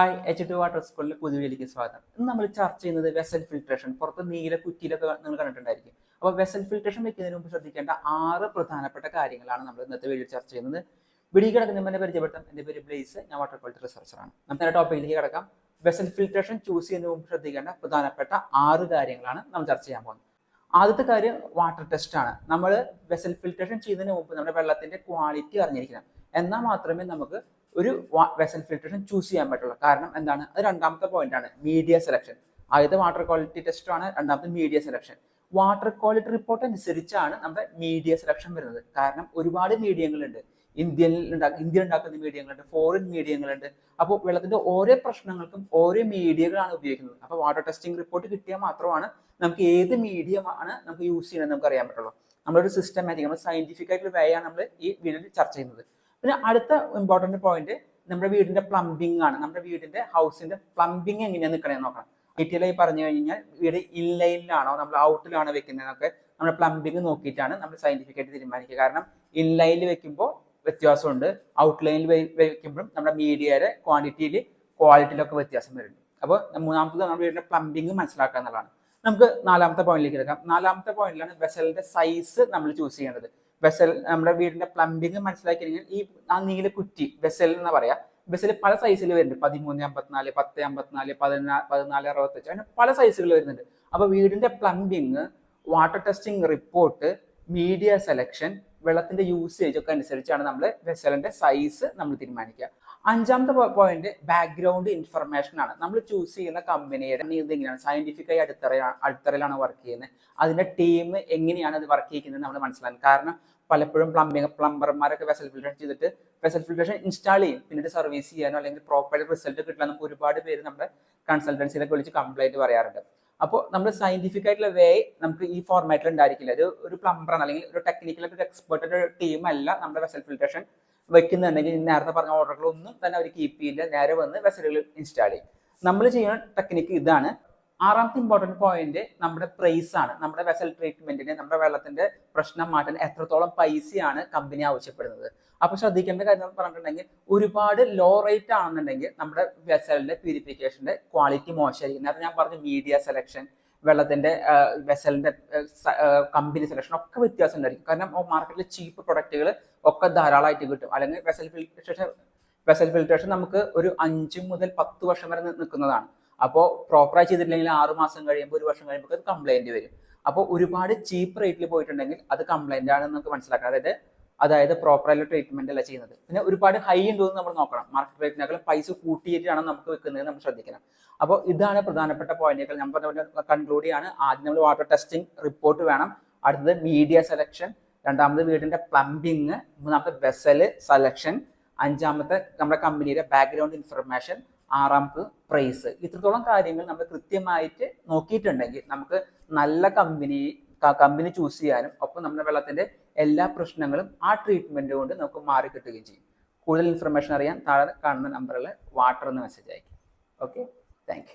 Hi H two water സ്കൂളിലെ പുതുവേലിക്ക് സ്വാഗതം. ഇന്ന് നമ്മൾ ചർച്ച ചെയ്യുന്നത് വെസൽ ഫിൽട്രേഷൻ പുറത്ത് നീല കുറ്റിയിലൊക്കെ നിങ്ങൾ കണ്ടിട്ടുണ്ടായിരിക്കും. അപ്പോൾ വെസൽ ഫിൽട്രേഷൻ വെക്കുന്നതിന് മുമ്പ് ശ്രദ്ധിക്കേണ്ട ആറ് പ്രധാനപ്പെട്ട കാര്യങ്ങളാണ് നമ്മൾ ഇന്നത്തെ വീഡിയോ ചർച്ച ചെയ്യുന്നത്. വീഡിയോ കിടക്കുന്ന എന്നെ പരിചയപ്പെടുത്താം. എന്റെ പേര് ബ്ലേസ് ഞാൻ വാട്ടർ ക്വാളിറ്റി റിസർച്ചറാണ് നമുക്ക് ടോപ്പിക്കിലേക്ക് കിടക്കാം. വെസൽ ഫിൽട്രേഷൻ ചൂസ് ചെയ്യുന്നതിന് മുമ്പ് ശ്രദ്ധിക്കേണ്ട പ്രധാനപ്പെട്ട ആറ് കാര്യങ്ങളാണ് നമ്മൾ ചർച്ച ചെയ്യാൻ പോകുന്നത്. ആദ്യത്തെ കാര്യം വാട്ടർ ടെസ്റ്റ് ആണ്. നമ്മൾ വെസൽ ഫിൽട്രേഷൻ ചെയ്യുന്നതിന് മുമ്പ് നമ്മുടെ വെള്ളത്തിന്റെ ക്വാളിറ്റി അറിഞ്ഞിരിക്കണം. എന്നാൽ മാത്രമേ നമുക്ക് ഒരു വെസൽ ഫിൽട്രേഷൻ ചൂസ് ചെയ്യാൻ പറ്റുള്ളൂ. കാരണം എന്താണ്? അത് രണ്ടാമത്തെ പോയിന്റ് ആണ് മീഡിയ സെലക്ഷൻ ആദ്യത്തെ വാട്ടർ ക്വാളിറ്റി ടെസ്റ്റ് ആണ് രണ്ടാമത്തെ media selection water quality report അനുസരിച്ചാണ് നമ്മുടെ മീഡിയ സെലക്ഷൻ വരുന്നത്. കാരണം ഒരുപാട് മീഡിയങ്ങളുണ്ട് ഇന്ത്യയിൽ ഉണ്ടാക്കുന്ന ഇന്ത്യ ഉണ്ടാക്കുന്ന മീഡിയങ്ങളുണ്ട് ഫോറിൻ മീഡിയങ്ങളുണ്ട് അപ്പോൾ വെള്ളത്തിന്റെ ഓരോ പ്രശ്നങ്ങൾക്കും ഓരോ മീഡിയകളാണ് ഉപയോഗിക്കുന്നത്. അപ്പോൾ വാട്ടർ ടെസ്റ്റിംഗ് റിപ്പോർട്ട് കിട്ടിയാൽ മാത്രമാണ് നമുക്ക് ഏത് മീഡിയമാണ് നമുക്ക് യൂസ് ചെയ്യണമെന്ന് നമുക്ക് അറിയാൻ പറ്റുള്ളൂ. നമ്മളൊരു സിസ്റ്റമാറ്റിക് നമ്മൾ സയന്റിഫിക് ആയിട്ടുള്ള വേ ആണ് നമ്മൾ ഈ വീഡിയോയിൽ ചർച്ച ചെയ്യുന്നത്. പിന്നെ അടുത്ത ഇമ്പോർട്ടന്റ് പോയിന്റ് നമ്മുടെ വീടിന്റെ പ്ലംബിംഗ് ആണ്. നമ്മുടെ വീടിന്റെ ഹൗസിന്റെ പ്ലംബിംഗ് എങ്ങനെയാണ് നിൽക്കണേന്ന് നോക്കണം ഡീറ്റെയിൽ ആയി പറഞ്ഞു കഴിഞ്ഞാൽ വീട് ഇൻലൈനിലാണോ നമ്മൾ ഔട്ടിലാണോ വെക്കുന്നതൊക്കെ നമ്മുടെ പ്ലംബിംഗ് നോക്കിയിട്ടാണ് നമ്മൾ സയന്റിഫിക് ആയിട്ട് തീരുമാനിക്കുക. കാരണം ഇൻലൈനിൽ വെക്കുമ്പോൾ വ്യത്യാസമുണ്ട്. ഔട്ട്ലൈനിൽ വെക്കുമ്പോഴും നമ്മുടെ മീഡിയയുടെ ക്വാണ്ടിറ്റിയിൽ ക്വാളിറ്റിയിലൊക്കെ വ്യത്യാസം വരുന്നുണ്ട്. അപ്പോൾ മൂന്നാമത്തത് നമ്മുടെ വീടിന്റെ പ്ലംബിംഗ് മനസ്സിലാക്കുക എന്നുള്ളതാണ്. നമുക്ക് നാലാമത്തെ പോയിന്റിലേക്ക് എടുക്കാം നാലാമത്തെ പോയിന്റിലാണ് വെസലിന്റെ സൈസ് നമ്മൾ ചൂസ് ചെയ്യേണ്ടത്. വെസൽ നമ്മുടെ വീടിന്റെ പ്ലംബിംഗ് മനസ്സിലാക്കി കഴിഞ്ഞാൽ ഈ ആ നീല കുറ്റി വെസൽ എന്ന് പറയാ? വെസൽ പല സൈസിൽ വരുന്നുണ്ട്. പതിമൂന്ന് അമ്പത്തിനാല് പത്ത് അമ്പത്തിനാല് പതിനാല് പതിനാല് അറുപത്തഞ്ച് അങ്ങനെ പല സൈസുകൾ വരുന്നുണ്ട്. അപ്പൊ വീടിന്റെ plumbing water testing report media selection വെള്ളത്തിന്റെ യൂസേജ് ഒക്കെ അനുസരിച്ചാണ് നമ്മൾ വെസലിന്റെ സൈസ് നമ്മൾ തീരുമാനിക്കുക. അഞ്ചാമത്തെ പോയിന്റ് ബാക്ക്ഗ്രൗണ്ട് ഇൻഫർമേഷൻ ആണ്. നമ്മൾ ചൂസ് ചെയ്യുന്ന കമ്പനിയുടെ ഇത് എങ്ങനെയാണ് സയന്റിഫിക്കായി അടിത്തറ അടിത്തറയിലാണ് വർക്ക് ചെയ്യുന്നത്. അതിന്റെ ടീം എങ്ങനെയാണ് അത് വർക്ക് ചെയ്യുന്നത് നമ്മൾ മനസ്സിലാക്കും കാരണം പലപ്പോഴും പ്ലംബിംഗ് പ്ലംബർമാരൊക്കെ വെസൽ ഫിൽട്രേഷൻ ചെയ്തിട്ട് വെസൽ ഫിൽട്രേഷൻ ഇൻസ്റ്റാൾ ചെയ്യും. പിന്നീട് സർവീസ് ചെയ്യാനോ അല്ലെങ്കിൽ പ്രോപ്പർ റിസൾട്ട് നമുക്ക് ഒരുപാട് പേര് നമ്മുടെ കൺസൾട്ടൻസിയിലൊക്കെ വിളിച്ച് കംപ്ലൈന്റ് പറയാറുണ്ട്. അപ്പോൾ നമ്മൾ സയന്റിഫിക് ആയിട്ടുള്ള വേ നമുക്ക് ഈ ഫോർമാറ്റിൽ ഉണ്ടായിരിക്കില്ല. ഒരു ഒരു പ്ലംബറാണ് അല്ലെങ്കിൽ ഒരു ടെക്നിക്കൽ ഒരു എക്സ്പെർട്ട് ടീം അല്ല നമ്മുടെ വെസൽ ഫിൽട്രേഷൻ വെക്കുന്നുണ്ടെങ്കിൽ നേരത്തെ പറഞ്ഞ ഓർഡറുകളൊന്നും തന്നെ അവർ കീപ്പ് ചെയ്യില്ല നേരെ വന്ന് വെസലുകൾ ഇൻസ്റ്റാൾ ചെയ്യും. നമ്മൾ ചെയ്യുന്ന ടെക്നിക്ക് ഇതാണ് ആറാമത്തെ ഇമ്പോർട്ടന്റ് പോയിന്റ് നമ്മുടെ പ്രൈസ് ആണ്. നമ്മുടെ വെസൽ ട്രീറ്റ്മെന്റിന് നമ്മുടെ വെള്ളത്തിന്റെ പ്രശ്നം മാറ്റാൻ എത്രത്തോളം പൈസയാണ് കമ്പനി ആവശ്യപ്പെടുന്നത്. അപ്പൊ ശ്രദ്ധിക്കേണ്ട കാര്യം പറഞ്ഞിട്ടുണ്ടെങ്കിൽ ഒരുപാട് ലോ റേറ്റ് ആണെന്നുണ്ടെങ്കിൽ നമ്മുടെ വെസലിന്റെ പ്യൂരിഫിക്കേഷന്റെ ക്വാളിറ്റി മോശമായിരിക്കും. നേരത്തെ ഞാൻ പറഞ്ഞു മീഡിയ സെലക്ഷൻ വെള്ളത്തിന്റെ വെസലിന്റെ കമ്പനി സെലക്ഷൻ ഒക്കെ വ്യത്യാസം ഉണ്ടായിരിക്കും. കാരണം മാർക്കറ്റിൽ ചീപ്പ് പ്രൊഡക്റ്റുകൾ ഒക്കെ ധാരാളമായിട്ട് കിട്ടും. അല്ലെങ്കിൽ വെസൽ ഫിൽട്രേഷൻ വെസൽ ഫിൽട്രേഷൻ നമുക്ക് ഒരു അഞ്ച് മുതൽ പത്ത് വർഷം വരെ നിൽക്കുന്നതാണ് അപ്പോൾ പ്രോപ്പറായി ചെയ്തിട്ടില്ലെങ്കിൽ ആറ് മാസം കഴിയുമ്പോൾ ഒരു വർഷം കഴിയുമ്പോൾ അത് കംപ്ലൈന്റ് വരും. അപ്പോൾ ഒരുപാട് ചീപ്പ് റേറ്റിൽ പോയിട്ടുണ്ടെങ്കിൽ അത് കംപ്ലൈന്റ് ആണെന്ന് നമുക്ക് മനസ്സിലാക്കാം. അതായത് അതായത് പ്രോപ്പറായിട്ട് ട്രീറ്റ്മെന്റ് അല്ല ചെയ്യുന്നത്. പിന്നെ ഒരുപാട് ഹൈ ഉണ്ടോ എന്ന് നമ്മൾ നോക്കണം. മാർക്കറ്റ് റേറ്റിനേക്കാൾ പൈസ കൂട്ടിയിട്ടാണ് നമുക്ക് വെക്കുന്നത് നമ്മൾ ശ്രദ്ധിക്കണം. അപ്പോൾ ഇതാണ് പ്രധാനപ്പെട്ട പോയിന്റുകൾ ഞാൻ പറഞ്ഞ കൺക്ലൂഡ് ചെയ്യാണ്. ആദ്യം നമ്മൾ വാട്ടർ ടെസ്റ്റിംഗ് റിപ്പോർട്ട് വേണം. അടുത്തത് മീഡിയ സെലക്ഷൻ രണ്ടാമത് വീടിന്റെ പ്ലംബിങ് മൂന്നാമത്തെ വെസൽ സെലക്ഷൻ അഞ്ചാമത്തെ നമ്മുടെ കമ്പനിയുടെ ബാക്ക്ഗ്രൗണ്ട് ഇൻഫർമേഷൻ ആറാമത് പ്രൈസ് ഇത്രത്തോളം കാര്യങ്ങൾ നമ്മൾ കൃത്യമായിട്ട് നോക്കിയിട്ടുണ്ടെങ്കിൽ നമുക്ക് നല്ല കമ്പനി കമ്പനി ചൂസ് ചെയ്യാനും ഒപ്പം നമ്മുടെ വെള്ളത്തിന്റെ എല്ലാ പ്രശ്നങ്ങളും ആ ട്രീറ്റ്മെന്റ് കൊണ്ട് നമുക്ക് മാറി കിട്ടുകയും ചെയ്യും. കൂടുതൽ ഇൻഫർമേഷൻ അറിയാൻ താഴെ കാണുന്ന നമ്പറിൽ വാട്ടർ എന്ന് മെസ്സേജ് അയക്കും ഓക്കെ താങ്ക്